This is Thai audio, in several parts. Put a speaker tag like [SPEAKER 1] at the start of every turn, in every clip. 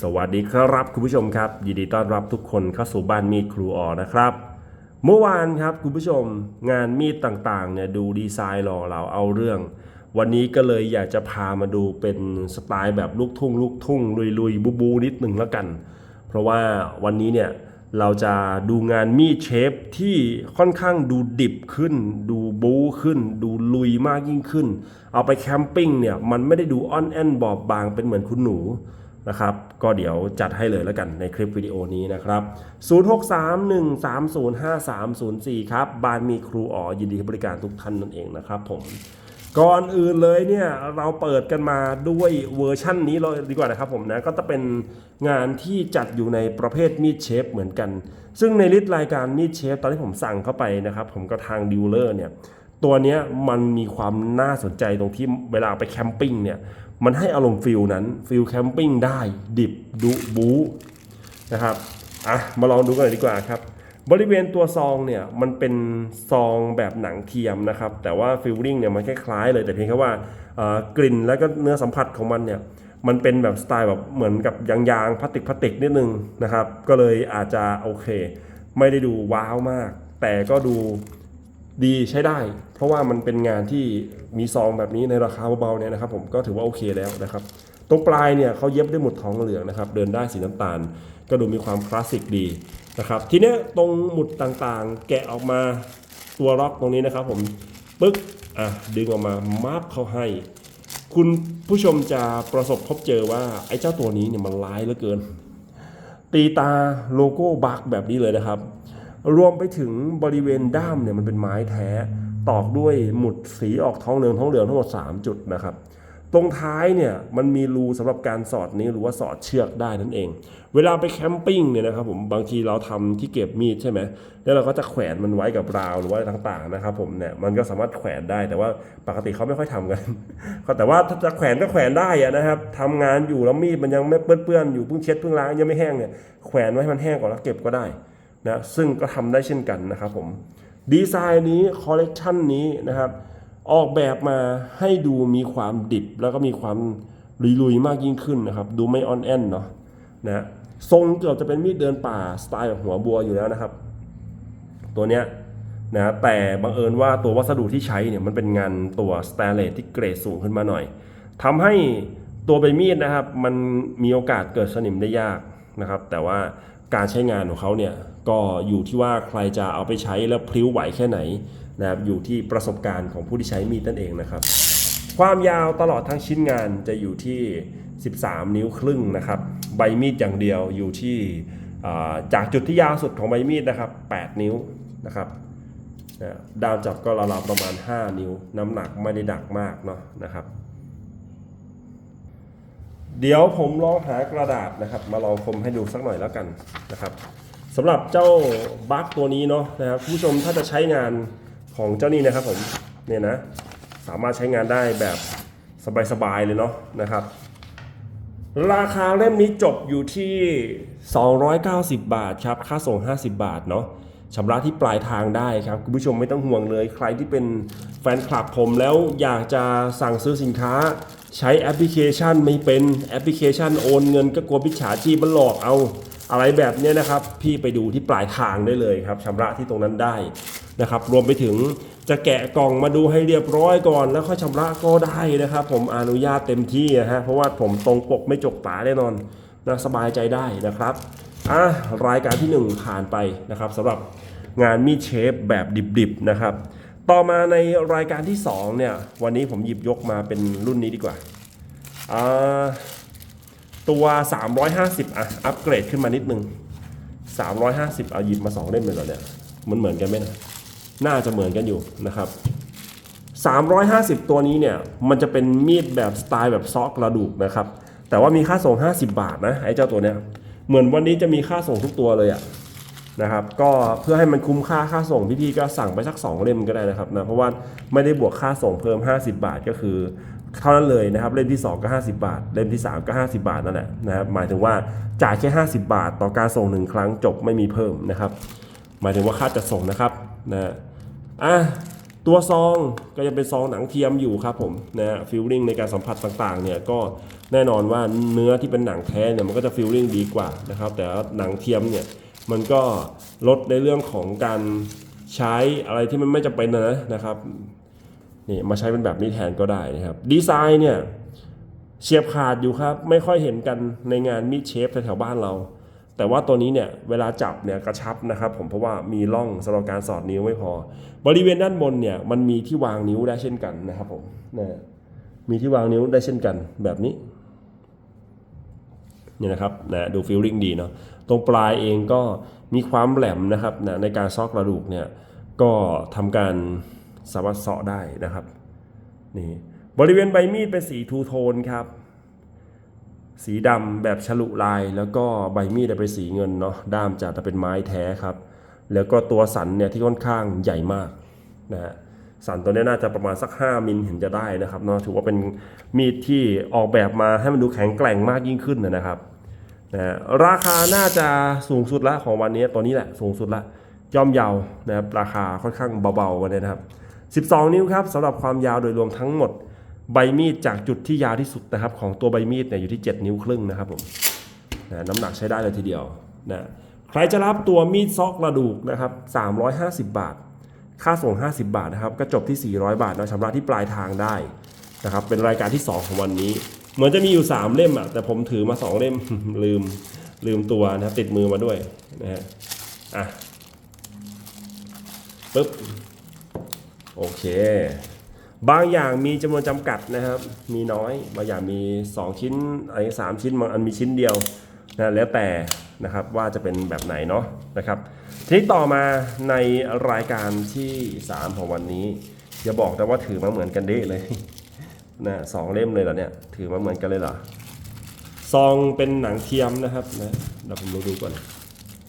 [SPEAKER 1] สวัสดีครับคุณผู้ชมครับ ยินดีต้อนรับทุกคนเข้าสู่บ้านมีดครูออนะครับ เมื่อวานครับคุณผู้ชมงานมีดต่างๆเนี่ยดูดีไซน์หล่อเราเอาเรื่อง วันนี้ก็เลยอยากจะพามาดูเป็นสไตล์แบบลูกทุ่งลูกทุ่งลุยๆบูบูนิดหนึ่งแล้วกัน เพราะว่าวันนี้เนี่ยเราจะดูงานมีดเชฟที่ค่อนข้างดูดิบขึ้น ดูบู๊ขึ้น ดูลุยมากยิ่งขึ้น เอาไปแคมปิ้งเนี่ยมันไม่ได้ดูอ่อนแอนบอบบางเป็นเหมือนคุณหนู นะครับก็เดี๋ยวจัดให้เลยแล้วกันในคลิปวิดีโอนี้นะครับ 0631305304 ครับบานมีครูอ๋อยินดีให้บริการทุกท่านนั่นเองนะครับผมก่อนอื่นเลยเนี่ยเราเปิดกันมาด้วยเวอร์ชั่นนี้เลยดีกว่านะครับผมนะก็จะเป็นงานที่จัดอยู่ในประเภทมีดเชฟเหมือนกัน ซึ่งในลิสต์รายการมีดเชฟตอนที่ผมสั่งเข้าไปนะครับผมก็ทางดีลเลอร์เนี่ยตัวนี้มันมีความน่าสนใจตรงที่เวลาไปแคมปิ้งเนี่ย มันให้อารมณ์ฟิลนั้นฟิลแคมปิ้งได้ ดิบดุบูนะครับอะมาลองดูกันเลยดีกว่าครับ บริเวณตัวซองเนี่ยมันเป็นซองแบบหนังเทียมนะครับ แต่ว่าฟิลลิ่งเนี่ยมันคล้ายๆเลยแต่เพียงแค่ว่ากลิ่นแล้วก็เนื้อสัมผัสของมันเนี่ยมันเป็นแบบสไตล์แบบเหมือนกับยางๆพลาสติกพลาสติกนิดนึงนะครับ ก็เลยอาจจะโอเค ไม่ได้ดูว้าวมาก แต่ก็ดู ดีใช้ได้ เพราะว่ามันเป็นงานที่มีซองแบบนี้ในราคาเบาๆเนี่ยนะครับผมก็ถือว่าโอเคแล้วนะครับตรงปลายเนี่ยเขาเย็บด้วยหมุดทองเหลืองนะครับเดินได้สีน้ำตาล ก็ดูมีความคลาสสิกดีนะครับทีนี้ตรงหมุดต่างๆ แกะออกมาตัวล็อกตรงนี้นะครับ ผมปึ๊กอะดึงออกมามาร์กเขาให้ คุณผู้ชมจะประสบพบเจอว่าไอ้เจ้าตัวนี้เนี่ยมันร้ายเหลือเกิน ตีตาโลโก้บักแบบนี้เลยนะครับ รวมไปถึงบริเวณด้ามเนี่ยมันเป็นไม้แท้ ตอกด้วยหมุดสีออกท้องเหลืองท้องเหลืองทั้งหมด 3 จุดนะครับ ตรงท้ายเนี่ยมันมีรูสำหรับการสอดนิ้วหรือว่าสอดเชือกได้นั่นเอง เวลาไปแคมปิ้งเนี่ยนะครับผมบางทีเราทำที่เก็บมีดใช่ไหมแล้วเราก็จะแขวนมันไว้กับราวหรือว่าต่างๆนะครับผมเนี่ยมันก็สามารถแขวนได้แต่ว่าปกติเขาไม่ค่อยทำกันแต่ว่าถ้าจะแขวนก็แขวนได้นะครับทำงานอยู่แล้วมีดมันยังไม่เปื้อนๆอยู่เพิ่งเช็ดเพิ่งล้างยังไม่แห้งเนี่ยแขวนไว้ให้มันแห้งก่อนแล้วเก็บก็ได้ นะซึ่งก็ทำได้เช่นกันนะครับผมดีไซน์นี้คอลเลกชันนี้นะครับออกแบบมาให้ดูมีความดิบ แล้วก็มีความลุยๆมากยิ่งขึ้นนะครับ ดูไม่ออนแอนเนาะนะทรงเกือบจะเป็นมีดเดินป่าสไตล์หัวบัวอยู่แล้วนะครับ ตัวเนี้ยนะแต่บังเอิญว่าตัววัสดุที่ใช้เนี่ยมันเป็นงานตัวสแตนเลสที่เกรดสูงขึ้นมาหน่อยทำให้ตัวใบมีดนะครับ มันมีโอกาสเกิดสนิมได้ยากนะครับ แต่ว่าการใช้งานของเขาเนี่ย ก็อยู่ที่ว่าใครจะเอาไปใช้แล้วพลิ้วไหวแค่ไหนนะครับอยู่ที่ประสบการณ์ของผู้ที่ใช้มีดนั่นเองนะครับ ความยาวตลอดทั้งชิ้นงานจะอยู่ที่ 13 นิ้วครึ่งนะครับ ใบมีดอย่างเดียวอยู่ที่จากจุดที่ยาวสุดของใบมีดนะครับ 8 นิ้วนะครับนะดาวจับก็ราวๆประมาณ 5 นิ้ว น้ำหนักไม่ได้ดักมากเนาะนะครับ เดี๋ยวผมลองหากระดาษนะครับ มาลองคมให้ดูสักหน่อยแล้วกันนะครับ สำหรับเจ้าบัคตัวนี้เนาะนะครับผู้ชมถ้าจะใช้งานของเจ้านี้นะครับผมเนี่ยนะสามารถใช้งานได้แบบสบายๆเลยเนาะนะครับ ราคาเล่มนี้จบอยู่ที่ 290 บาทครับค่าส่ง 50 บาทเนาะชำระที่ปลายทางได้ครับคุณผู้ชมไม่ต้องห่วงเลย ใครที่เป็นแฟนคลับผมแล้วอยากจะสั่งซื้อสินค้า ใช้แอปพลิเคชันไม่เป็นแอปพลิเคชันโอนเงินก็กลัวพิจฉาชีพมันหลอกเอา อะไรแบบนี้นะครับพี่ไปดูที่ปลายทางได้เลยครับชำระที่ตรงนั้นได้นะครับ รวมไปถึงจะแกะกล่องมาดูให้เรียบร้อยก่อน แล้วค่อยชำระก็ได้นะครับ ผมอนุญาตเต็มที่นะฮะเพราะว่าผมตรงปกไม่จกตาแน่นอนนะสบายใจได้นะครับอะรายการที่ 1 ผ่านไปนะครับสำหรับงานมีดเชฟแบบดิบๆนะครับ ต่อมาในรายการที่2เนี่ยวันนี้ผมหยิบยกมาเป็นรุ่นนี้ดีกว่าอ่า ตัว 350 อะ อัปเกรดขึ้นมานิดนึง 350 เอาหยิบมา 2 เล่มเลยเหรอเนี่ย มันเหมือนกันไหมนะ น่าจะเหมือนกันอยู่นะครับ 350 ตัวนี้เนี่ย มันจะเป็นมีดแบบสไตล์แบบซอกกระดูกนะครับ แต่ว่ามีค่าส่ง 50 บาทนะไอ้เจ้าตัวเนี้ย เหมือนวันนี้จะมีค่าส่งทุกตัวเลยอะนะครับ ก็เพื่อให้มันคุ้มค่าค่าส่งพี่ๆก็สั่งไปสัก 2 เล่มก็ได้นะครับนะ เพราะว่าไม่ได้บวกค่าส่งเพิ่ม 50 บาทก็คือ เท่านั้นเลยนะครับ เล่มที่ 2 ก็ 50 บาท เล่มที่ 3 ก็ 50 บาทนั่นแหละนะครับหมายถึงว่าจ่ายแค่ 50 บาท ต่อการส่งหนึ่งครั้งจบไม่มีเพิ่มนะครับ หมายถึงว่าค่าจัดส่งนะครับนะอะตัวซองก็ยังเป็นซองหนังเทียมอยู่ครับผมนะฟิลลิ่งในการสัมผัสต่างๆเนี่ยก็แน่นอนว่าเนื้อที่เป็นหนังแท้เนี่ยมันก็จะฟีลลิ่งดีกว่านะครับ แต่หนังเทียมเนี่ยมันก็ลดในเรื่องของการใช้อะไรที่มันไม่จำเป็นนะนะครับ นี่มาใช้เป็นแบบนี้แทนก็ได้นะครับ ดีไซน์เนี่ยเฉียบขาดอยู่ครับ ไม่ค่อยเห็นกันในงานมีดเชฟแถวๆบ้านเรา แต่ว่าตัวนี้เนี่ยเวลาจับเนี่ยกระชับนะครับ ผมเพราะว่ามีร่องสำหรับการสอดนิ้วไม่พอ บริเวณด้านบนเนี่ยมันมีที่วางนิ้วได้เช่นกันนะครับผมนะมีที่วางนิ้วได้เช่นกันแบบนี้เนี่ยนะครับนะดูฟีลลิ่งดีเนาะตรงปลายเองก็มีความแหลมนะครับนะในการซอกกระดูกเนี่ยก็ทำการ สามารถเสาะได้นะครับนี่บริเวณใบมีดเป็นสีทูโทนครับสีดำแบบฉลุลายแล้วก็ใบมีดเป็นสีเงินเนาะด้ามจะเป็นไม้แท้ครับ แล้วก็ตัวสันเนี่ยที่ค่อนข้างใหญ่มากนะฮะสันตัวนี้น่าจะประมาณสัก 5 มิลเห็นจะได้นะครับเนาะถือว่าเป็นมีดที่ออกแบบมาให้มันดูแข็งแกร่งมากยิ่งขึ้นนะครับนะฮะราคาน่าจะสูงสุดละของวันนี้ตัวนี้แหละสูงสุดละย่อมเยานะครับราคาค่อนข้างเบาๆวันนี้นะครับ 12 นิ้วครับสำหรับความยาวโดยรวมทั้งหมดใบมีดจากจุดที่ยาวที่สุดนะครับ ของตัวใบมีดเนี่ยอยู่ที่ 7 นิ้วครึ่งนะครับผมนะน้ำหนักใช้ได้เลยทีเดียวนะใครจะรับตัวมีดซอกกระดูกนะครับ350 บาท ค่าส่ง 50 บาทนะครับก็จบที่ 400 บาทนะชำระที่ปลายทางได้นะครับเป็นรายการที่ 2 ของวันนี้ เหมือนจะมีอยู่ 3 เล่มอะแต่ผมถือมา 2 เล่มลืมลืมตัวนะติดมือมาด้วยนะฮะอะปึ๊บ โอเค บางอย่างมีจำนวนจำกัดนะครับ มีน้อย บางอย่างมี 2 ชิ้นอะไรสามชิ้นบางอันมีชิ้นเดียวนะแล้วแต่นะครับว่าจะเป็นแบบไหนเนาะนะครับ ทีนี้ต่อมาในรายการที่ 3 ของวันนี้อย่าบอกแต่ว่าถือมาเหมือนกันเด้เลยนะสองเล่มเลยเหรอเนี่ยถือมาเหมือนกันเลยเหรอซองเป็นหนังเทียมนะครับนะเดี๋ยวผมดูดูก่อน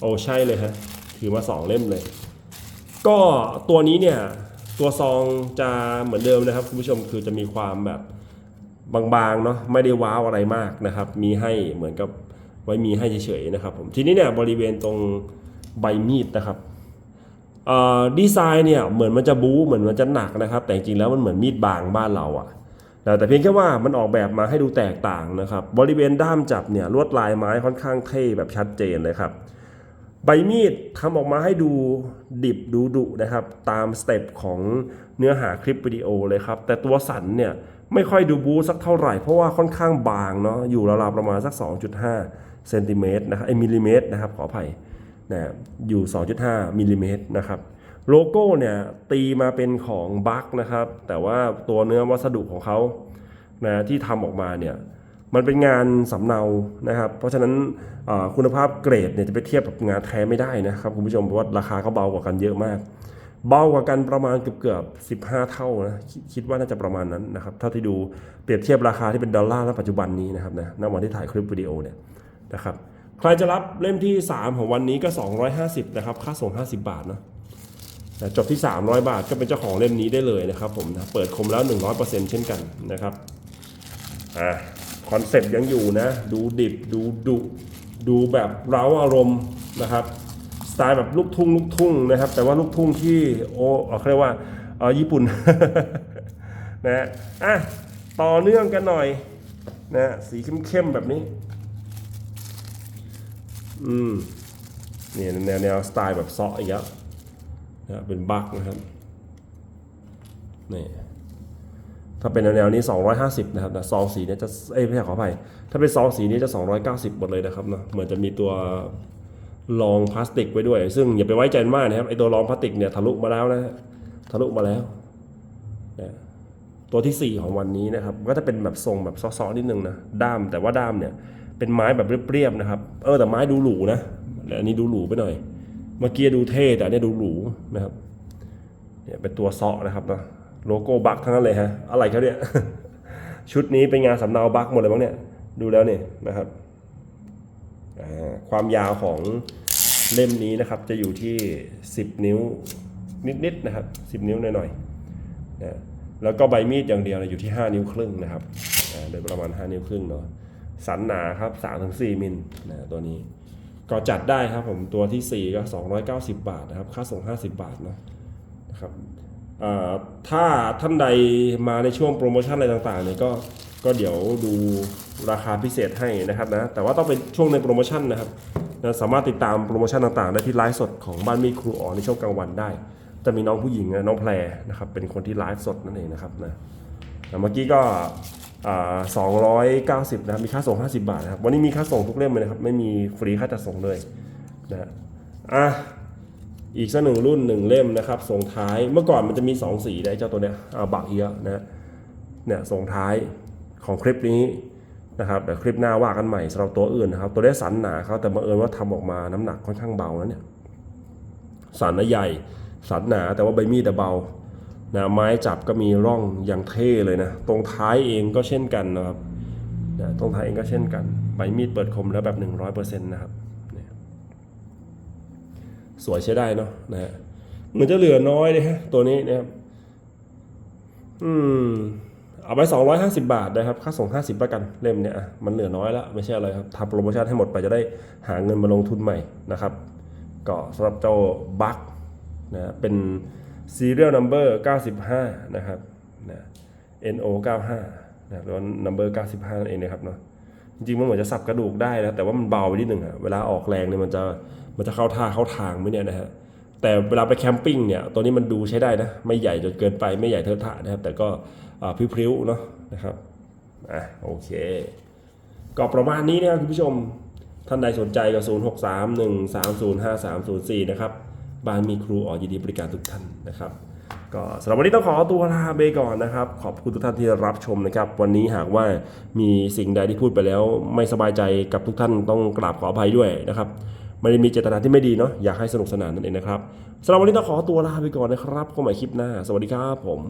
[SPEAKER 1] โอ้ใช่เลยฮะถือมาสองเล่มเลย ก็ตัวนี้เนี่ย ตัวซองจะเหมือนเดิมนะครับคุณผู้ชมคือจะมีความแบบบางๆเนาะไม่ได้ว้าวอะไรมากนะครับ มีให้เหมือนกับไว้มีให้เฉยๆนะครับผมทีนี้เนี่ยบริเวณตรงใบมีดนะครับดีไซน์เนี่ยเหมือนมันจะบู๊เหมือนมันจะหนักนะครับ แต่จริงๆแล้วมันเหมือนมีดบางบ้านเราอะนะแต่เพียงแค่ว่ามันออกแบบมาให้ดูแตกต่างนะครับ บริเวณด้ามจับเนี่ยลวดลายไม้ค่อนข้างเท่แบบชัดเจนเลยครับ ใบมีดทำออกมาให้ดูดิบดูดุนะครับ ตามสเต็ปของเนื้อหาคลิปวิดีโอเลยครับ แต่ตัวสันเนี่ยไม่ค่อยดูบูสักเท่าไหร่ เพราะว่าค่อนข้างบางเนาะอยู่ราวๆประมาณสัก 2.5เซนติเมตรนะครับไอมิลลิเมตรนะครับขออภัยนะอยู่ 2.5มิลลิเมตรนะครับโลโก้เนี่ยตีมาเป็นของบัคนะครับ แต่ว่าตัวเนื้อวัสดุของเขานะที่ทำออกมาเนี่ย มันเป็นงานสำเนานะครับ เพราะฉะนั้นคุณภาพเกรดเนี่ยจะไปเทียบกับงานแท้ไม่ได้นะครับคุณผู้ชมเพราะว่าราคาเขาเบากว่ากันเยอะมาก เบากว่ากันประมาณเกือบเกือบ15เท่านะคิดคิดว่าน่าจะประมาณนั้นนะครับเท่าที่ดูเปรียบเทียบราคาที่เป็นดอลลาร์ณปัจจุบันนี้นะครับนะณวันที่ถ่ายคลิปวิดีโอเนี่ยนะครับใครจะรับเล่มที่ 3 ของวันนี้ก็ 250นะครับค่าส่ง 50 บาทเนาะแต่จบที่ 300 บาทก็เป็นเจ้าของเล่มนี้ได้เลยนะครับผมนะเปิดคมแล้ว 100%เช่นกันนะครับอะ คอนเซปต์ยังอยู่นะ ดูดิบดูดุดูแบบเร้าอารมณ์นะครับสไตล์แบบลูกทุ่งลูกทุ่งนะครับ แต่ว่าลูกทุ่งที่โอ้เขาเรียกว่าเออญี่ปุ่นนะฮะอะต่อเนื่องกันหน่อยนะสีเข้มๆแบบนี้ อืมเนี่ยแนวแนวสไตล์แบบเซาะอีกแล้วนะเป็นบักนะครับนี่ ถ้าเป็นแนวนี้ 250 นะครับนะซองสีนี้จะเอ้ยไม่ใช่ขออภัยถ้าเป็นซองสีนี้จะ 290 หมดเลยนะครับเนาะเหมือนจะมีตัวรองพลาสติกไว้ด้วย ซึ่งอย่าไปไว้ใจมากนะครับไอตัวรองพลาสติกเนี่ยทะลุมาแล้วนะทะลุมาแล้วนะตัวที่ 4 ของวันนี้นะครับ ก็จะเป็นแบบทรงแบบซอๆนิดนึงนะด้ามแต่ว่าด้ามเนี่ยเป็นไม้แบบเรียบๆนะครับ เออแต่ไม้ดูหรูนะและอันนี้ดูหรูไปหน่อย เมื่อกี้ดูเท่แต่อันนี้ดูหรูนะครับเนี่ยเป็นตัวซาะนะครับเนาะ โลโก้บัคทั้งนั้นเลยฮะ อะไรเขาเนี่ย ชุดนี้เป็นงานสำเนาบัคหมดเลยมั้งเนี่ย ดูแล้วเนี่ยนะครับความยาวของเล่มนี้นะครับ จะอยู่ที่ 10 นิ้วนิดๆนะครับ 10 นิ้วหน่อยๆนะแล้วก็ใบมีดอย่างเดียวอยู่ที่ 5 นิ้วครึ่งนะครับโดยประมาณ 5 นิ้วครึ่งเนาะสันหนาครับ 3-4 มิลนะตัวนี้ก็จัดได้ครับผมตัวที่ 4 ก็ 290 บาทนะครับ ค่าส่ง 50 บาทนาะนะครับ ถ้าท่านใดมาในช่วงโปรโมชั่นอะไรต่างๆเนี่ยก็ก็เดี๋ยวดูราคาพิเศษให้นะครับนะแต่ว่าต้องเป็นช่วงในโปรโมชั่นนะครับนะสามารถติดตามโปรโมชั่นต่างๆ ได้ที่ไลฟ์สดของบ้านมีครูอ๋อในช่วงกลางวันได้จะมีน้องผู้หญิงน้องแพรนะครับเป็นคนที่ไลฟ์สดนั่นเองนะครับนะเมื่อกี้ก็สองร้อยเก้าสิบนะครับมีค่าส่ง 50 บาทนะครับวันนี้มีค่าส่งทุกเล่มเลยนะครับไม่มีฟรีค่าจัดส่งเลยนะอะ อีกสักหนึ่งรุ่นหนึ่งเล่มนะครับส่งท้ายเมื่อก่อนมันจะมี 2 สีได้เจ้าตัวเนี้ยอาบักเฮียนะเนี่ยส่งท้ายของคลิปนี้นะครับแต่คลิปหน้าว่ากันใหม่สำหรับตัวอื่นนะครับ ตัวได้สันหนาเขาแต่บังเอิญว่าทำออกมาน้ำหนักค่อนข้างเบานะเนี่ยสันนะใหญ่สันหนาแต่ว่าใบมีดแต่เบานะไม้จับก็มีร่องอย่างเท่เลยนะตรงท้ายเองก็เช่นกันนะครับนะตรงท้ายเองก็เช่นกัน ใบมีดเปิดคมแล้วแบบ 100%นะครับ สวยใช้ได้เนาะนะฮะเหมือนจะเหลือน้อยเลยฮะตัวนี้นะครับอืมเอาไป 250 บาทนะครับ ค่าส่ง 50ประกันเล่มเนี่ยมันเหลือน้อยแล้วไม่ใช่อะไรครับทำโปรโมชั่นให้หมดไปจะได้หาเงินมาลงทุนใหม่นะครับ ก็สำหรับเจ้าบัคนะเป็น serial number 95 นะครับนะ NO 95นะหรือว่า number 95 นั่นเองนะครับเนาะ จริงๆมันเหมือนจะสับกระดูกได้นะแต่ว่ามันเบาไปนิดหนึ่งอะเวลาออกแรงเนี่ยมันจะมันจะเข้าท่าเข้าทางไหมเนี่ยนะฮะแต่เวลาไปแคมปิ้งเนี่ยตัวนี้มันดูใช้ได้นะไม่ใหญ่จนเกินไปไม่ใหญ่เทอะทะนะครับ แต่ก็อ่าพริ้วๆเนาะนะครับอะโอเค ก็ประมาณนี้นะครับคุณผู้ชมท่านใดสนใจก็ 0 6 3 1 3 0 5 3 0 4 นะครับ บ้านมีครูอ๋อยินดีบริการทุกท่านนะครับ ก็สำหรับวันนี้ต้องขอตัวลาไปก่อนนะครับ ขอบคุณทุกท่านที่รับชมนะครับ วันนี้หากว่ามีสิ่งใดที่พูดไปแล้ว ไม่สบายใจกับทุกท่านต้องกราบขออภัยด้วยนะครับไม่ได้มีเจตนาที่ไม่ดีเนาะอยากให้สนุกสนานนั่นเองนะครับสำหรับวันนี้ต้องขอตัวลาไปก่อนนะครับพบกันใหม่คลิปหน้า สวัสดีครับผม